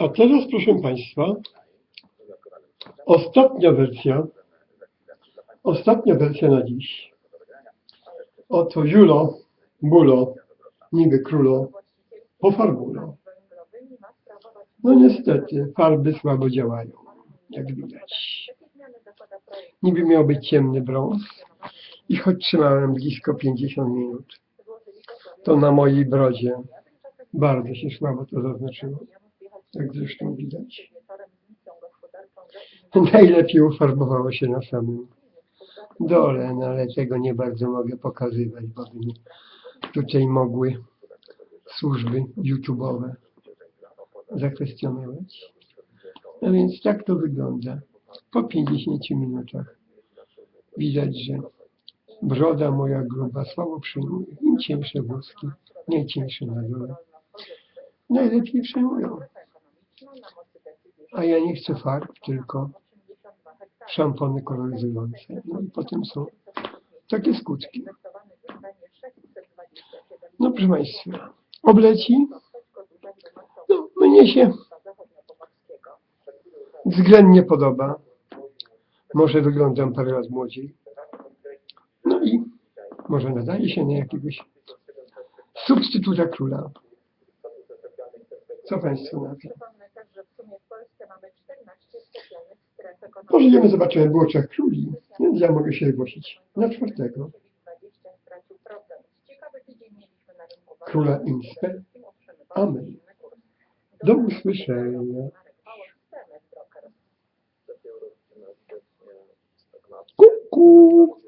A teraz, proszę Państwa, ostatnia wersja, ostatnia wersja na dziś. Oto Julo, Bulo, niby królo, pofarbulo. No niestety, farby słabo działają, jak widać. Niby miał być ciemny brąz i choć trzymałem blisko 50 minut, to na mojej brodzie bardzo się słabo to zaznaczyło, jak zresztą widać. Najlepiej ufarbowało się na samym dole, no ale tego nie bardzo mogę pokazywać, bo by mnie tutaj mogły służby YouTube'owe zakwestionować. No więc tak to wygląda. Po 50 minutach widać, że broda moja gruba słabo przyjmuje. Im cieńsze włoski, najcieńsze na dole. Najlepiej przejmują. A ja nie chcę farb, tylko szampony koloryzujące. No i potem są takie skutki. No proszę Państwa, obleci. No, mnie się względnie podoba. Może wyglądam parę lat młodziej. No i może nadaje się na jakiegoś substytuta króla. Co Państwo na to? Idziemy zobaczymy, było trzech króli, więc ja mogę się zgłosić na czwartego. 20 stracił problem. Ciekawy tydzień mieliśmy na rynku walut. Króla Inspe. Amen. Do usłyszenia. Kuku.